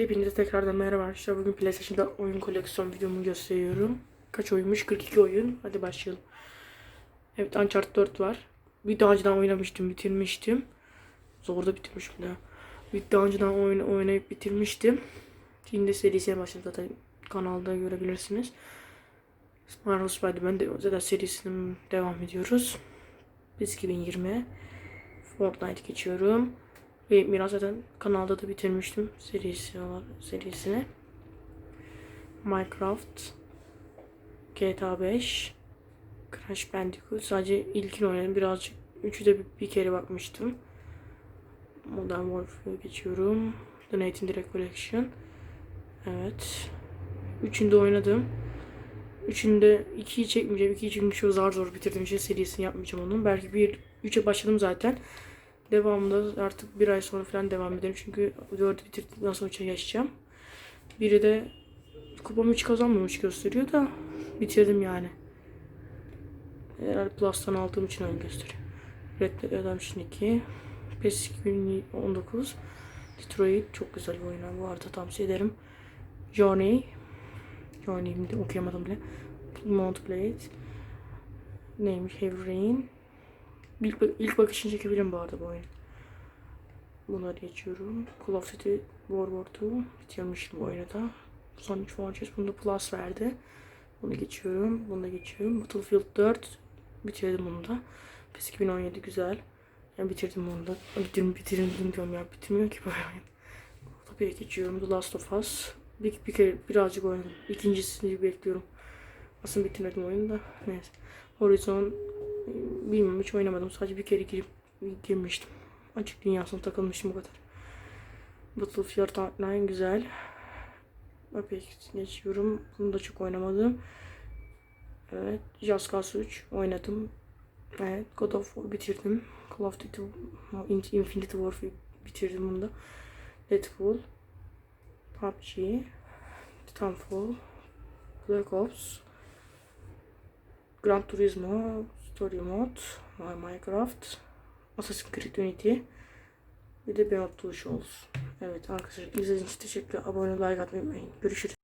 Hepinize tekrardan merhaba arkadaşlar. Bugün PlayStation'da oyun koleksiyon videomu gösteriyorum. Kaç oyunmuş? 42 oyun. Hadi başlayalım. Evet Uncharted 4 var. Bir daha önceden oynamıştım, bitirmiştim. Zorda bitirmişim daha. Bir daha önceden oyun oynayıp bitirmiştim. Şimdi serisiye başladım zaten kanalda görebilirsiniz. Marvel Spider-Man de zaten serisinin devam ediyoruz. Biz 2020 Fortnite geçiyorum. Ve biraz zaten kanalda da bitirmiştim serisi serisini. Minecraft, GTA 5, Crash Bandicoot. Sadece ilkini oynadım. Birazcık üçü de bir, bir kere bakmıştım. Modern Warfare geçiyorum. The Nathan Direct Collection. Evet. Üçünde oynadım. Üçünde ikiyi çekmeyeceğim. İkiyi çünkü şu zar zor bitirdiğim şey serisini yapmayacağım onun. Belki bir üçe başladım zaten. Devamında artık bir ay sonra falan devam ederim. Çünkü dördü bitirdikten sonra üçe geçeceğim. Biri de kupamı hiç kazanmamış gösteriyor da bitirdim yani. Herhalde Plus'tan aldığım için öyle gösteriyor. Red Dead Redemption 2. PES 2019. Detroit çok güzel bir oyun. Bu arada tavsiye ederim. Journey'imi de okuyamadım bile. Mount Blade. Neymiş? Heavy Rain. İlk, ilk bakışını çekebilirim bu arada bu oyun. Bunları geçiyorum. Call of Duty World War 2 bitirmiştim bu oyunu da. Son 3 Fortress bunu da Plus verdi. Bunu geçiyorum. Bunu da geçiyorum. Battlefield 4 bitirdim bunu da. PES 2017 güzel. Yani bitirdim bunu da. Bitirdim bitirdim diyorum ya. Bitirmiyor ki bu oyun. Tabii geçiyorum. The Last of Us. Bir, bir kere birazcık oynadım. İkincisini bekliyorum. Aslında bitirmedim oyunu da. Neyse. Horizon bilmiyorum hiç oynamadım. Sadece bir kere girip girmiştim. Açık dünyasına takılmıştım bu kadar. Battlefield Hardline güzel. Apex geçiyorum. Bunu da çok oynamadım. Evet. Just Cause 3 oynadım. Evet. God of War bitirdim. Call of Duty Infinity War bitirdim bunu da. Deadpool. PUBG. Titanfall. Black Ops. Gran Turismo, Story Mode, Minecraft, Assassin's Creed Unity bir de Beyond Two Souls. Evet arkadaşlar izlediğiniz için teşekkürler. Abone like atmayı unutmayın. Görüşürüz.